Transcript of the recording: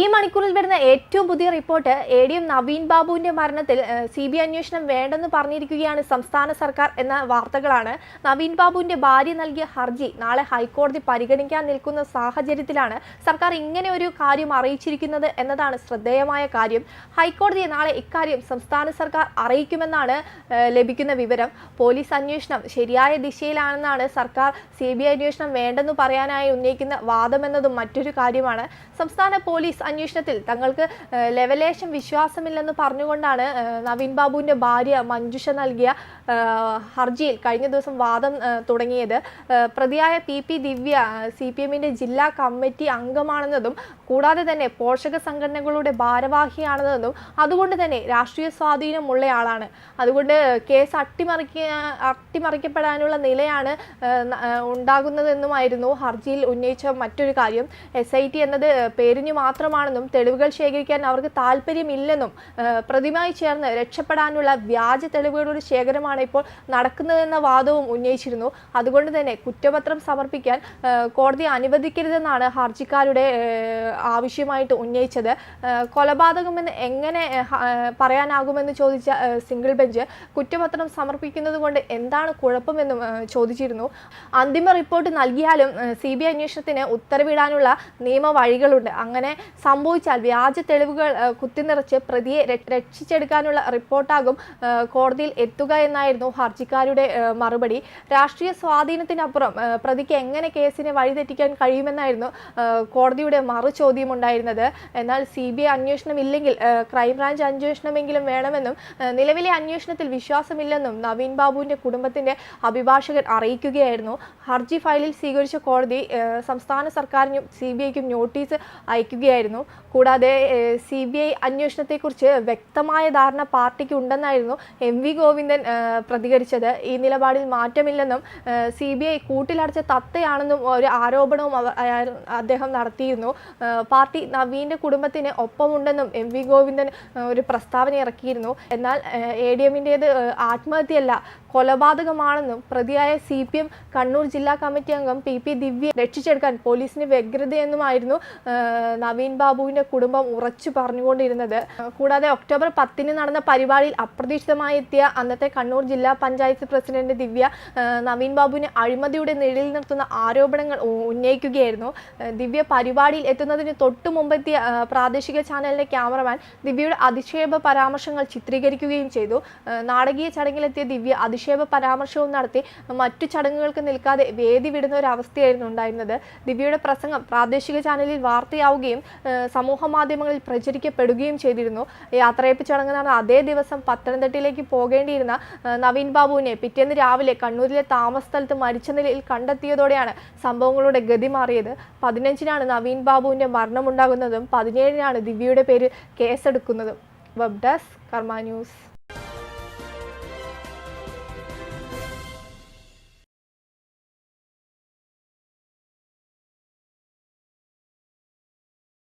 ഈ മണിക്കൂറിൽ വരുന്ന ഏറ്റവും പുതിയ report A D M Naveen ബാബുവിന്റെ മരണത്തിൽ സി ബി അന്വേഷണം വേണ്ടെന്ന് പറഞ്ഞിരിക്കുകയാണ് സംസ്ഥാന സർക്കാർ എന്ന വാർത്തകളാണ്. നവീൻ ബാബുവിന്റെ ഭാര്യ നൽകിയ ഹർജി നാളെ ഹൈക്കോടതി പരിഗണിക്കാൻ നിൽക്കുന്ന സാഹചര്യത്തിലാണ് സർക്കാർ ഇങ്ങനെ ഒരു കാര്യം അറിയിച്ചിരിക്കുന്നത് എന്നതാണ് ശ്രദ്ധേയമായ കാര്യം. ഹൈക്കോടതിയെ നാളെ ഇക്കാര്യം സംസ്ഥാന സർക്കാർ അറിയിക്കുമെന്നാണ് ലഭിക്കുന്ന വിവരം. പോലീസ് അന്വേഷണം ശരിയായ ദിശയിലാണെന്നാണ് സർക്കാർ സി ബി അന്വേഷണം വേണ്ടെന്ന് പറയാനായി ഉന്നയിക്കുന്ന വാദമെന്നതും മറ്റൊരു കാര്യമാണ്. സംസ്ഥാന പോലീസ് അന്വേഷണത്തിൽ തങ്ങൾക്ക് ലെവലേശം വിശ്വാസമില്ലെന്ന് പറഞ്ഞുകൊണ്ടാണ് നവീൻ ബാബുവിന്റെ ഭാര്യ മഞ്ജുഷ നൽകിയ ഹർജിയിൽ കഴിഞ്ഞ ദിവസം വാദം തുടങ്ങിയത്. പ്രതിയായ P P Divya C P എമ്മിന്റെ ജില്ലാ കമ്മിറ്റി അംഗമാണെന്നതും കൂടാതെ തന്നെ പോഷക സംഘടനകളുടെ ഭാരവാഹിയാണെന്നും അതുകൊണ്ട് തന്നെ രാഷ്ട്രീയ സ്വാധീനമുള്ളയാളാണ്. അതുകൊണ്ട് കേസ് അട്ടിമറിക്ക അട്ടിമറിക്കപ്പെടാനുള്ള നിലയാണ് ഉണ്ടാകുന്നതെന്നുമായിരുന്നു ഹർജിയിൽ ഉന്നയിച്ച മറ്റൊരു കാര്യം. എസ് ഐ ടി എന്നത് പേരിന് മാത്രമാണെന്നും തെളിവുകൾ ശേഖരിക്കാൻ അവർക്ക് താല്പര്യമില്ലെന്നും പ്രതിമായി ചേർന്ന് രക്ഷപ്പെടാനുള്ള വ്യാജ തെളിവുകളുടെ ശേഖരമാണ് ഇപ്പോൾ നടക്കുന്നതെന്ന വാദവും ഉന്നയിച്ചിരുന്നു. അതുകൊണ്ട് തന്നെ കുറ്റപത്രം സമർപ്പിക്കാൻ കോടതി അനുവദിക്കരുതെന്നാണ് ഹർജിക്കാരുടെ ആവശ്യമായിട്ട് ഉന്നയിച്ചത്. കൊലപാതകമെന്ന് എങ്ങനെ പറയാനാകുമെന്ന് ചോദിച്ച സിംഗിൾ ബെഞ്ച് കുറ്റപത്രം സമർപ്പിക്കുന്നത് കൊണ്ട് എന്താണ് കുഴപ്പമെന്നും ചോദിച്ചിരുന്നു. അന്തിമ റിപ്പോർട്ട് നൽകിയാലും സി ബി ഐ അന്വേഷണത്തിന് ഉത്തരവിടാനുള്ള നിയമ വഴികളുണ്ട്. അങ്ങനെ സംഭവിച്ചാൽ വ്യാജ തെളിവുകൾ കുത്തിനിറച്ച് പ്രതിയെ രക്ഷിച്ചെടുക്കാനുള്ള റിപ്പോർട്ടാകും കോടതിയിൽ എത്തുക എന്നായിരുന്നു ഹർജിക്കാരുടെ മറുപടി. രാഷ്ട്രീയ സ്വാധീനത്തിനപ്പുറം പ്രതിക്ക് എങ്ങനെ കേസിനെ വഴിതെറ്റിക്കാൻ കഴിയുമെന്നായിരുന്നു കോടതിയുടെ മറു ചോദ്യം ഉണ്ടായിരുന്നത് എന്നാൽ സി ബി ഐ അന്വേഷണം ഇല്ലെങ്കിൽ ക്രൈംബ്രാഞ്ച് അന്വേഷണമെങ്കിലും വേണമെന്നും നിലവിലെ അന്വേഷണത്തിൽ വിശ്വാസമില്ലെന്നും നവീൻ ബാബുവിന്റെ കുടുംബത്തിന്റെ അഭിഭാഷകൻ അറിയിക്കുകയായിരുന്നു. ഹർജി ഫയലിൽ സ്വീകരിച്ച കോടതി സംസ്ഥാന സർക്കാരിനും സി ബി ഐക്കും നോട്ടീസ് അയക്കുകയായിരുന്നു. കൂടാതെ സി ബി ഐ അന്വേഷണത്തെക്കുറിച്ച് വ്യക്തമായ ധാരണ പാർട്ടിക്ക് ഉണ്ടെന്നായിരുന്നു എം വി ഗോവിന്ദൻ പ്രതികരിച്ചത്. ഈ നിലപാടിൽ മാറ്റമില്ലെന്നും സി ബി ഐ കൂട്ടിലടച്ച തത്തയാണെന്നും ഒരു ആരോപണവും അദ്ദേഹം നടത്തിയിരുന്നു. പാർട്ടി നവീന്റെ കുടുംബത്തിന് ഒപ്പമുണ്ടെന്നും എം വി ഗോവിന്ദൻ ഒരു പ്രസ്താവന ഇറക്കിയിരുന്നു. എന്നാൽ എ ഡി എമ്മിന്റേത് ആത്മഹത്യയല്ല കൊലപാതകമാണെന്നും പ്രതിയായ സി പി എം കണ്ണൂർ ജില്ലാ കമ്മിറ്റി അംഗം പി പി ദിവ്യ രക്ഷിച്ചെടുക്കാൻ പോലീസിന് വ്യഗ്രതയെന്നുമായിരുന്നു നവീൻ ബാബുവിന്റെ കുടുംബം ഉറച്ചു പറഞ്ഞുകൊണ്ടിരുന്നത്. കൂടാതെ ഒക്ടോബർ പത്തിന് നടന്ന പരിപാടിയിൽ അപ്രതീക്ഷിതമായി എത്തിയ അന്നത്തെ കണ്ണൂർ ജില്ലാ പഞ്ചായത്ത് പ്രസിഡന്റ് ദിവ്യ നവീൻ ബാബുവിനെ അഴിമതിയുടെ നിഴലിൽ നിർത്തുന്ന ആരോപണങ്ങൾ ഉന്നയിക്കുകയായിരുന്നു. ദിവ്യ പരിപാടിയിൽ എത്തുന്നതിന് തൊട്ടു മുമ്പെത്തിയ പ്രാദേശിക ചാനലിലെ ക്യാമറമാൻ ദിവ്യയുടെ അധിക്ഷേപ പരാമർശങ്ങൾ ചിത്രീകരിക്കുകയും ചെയ്തു. നാടകീയ ചടങ്ങിലെത്തിയ ദിവ്യ അധിക്ഷേപ പരാമർശവും നടത്തി മറ്റു ചടങ്ങുകൾക്ക് നിൽക്കാതെ വേദി വിടുന്ന ഒരു അവസ്ഥയായിരുന്നു ഉണ്ടായിരുന്നത്. ദിവ്യയുടെ പ്രസംഗം പ്രാദേശിക ചാനലിൽ വാർത്തയാവുകയും സമൂഹ മാധ്യമങ്ങളിൽ പ്രചരിക്കപ്പെടുകയും ചെയ്തിരുന്നു. യാത്രയപ്പ് ചടങ്ങ് നടന്ന അതേ ദിവസം പത്തനംതിട്ടയിലേക്ക് പോകേണ്ടിയിരുന്ന നവീൻ ബാബുവിനെ പിറ്റേന്ന് രാവിലെ കണ്ണൂരിലെ താമസ സ്ഥലത്ത് മരിച്ച നിലയിൽ കണ്ടെത്തിയതോടെയാണ് സംഭവങ്ങളുടെ ഗതി മാറിയത്. പതിനഞ്ചിനാണ് നവീൻ ബാബുവിന്റെ മരണമുണ്ടാകുന്നതും പതിനേഴിനാണ് ദിവ്യയുടെ പേര് കേസെടുക്കുന്നതും. Web desk Karma news.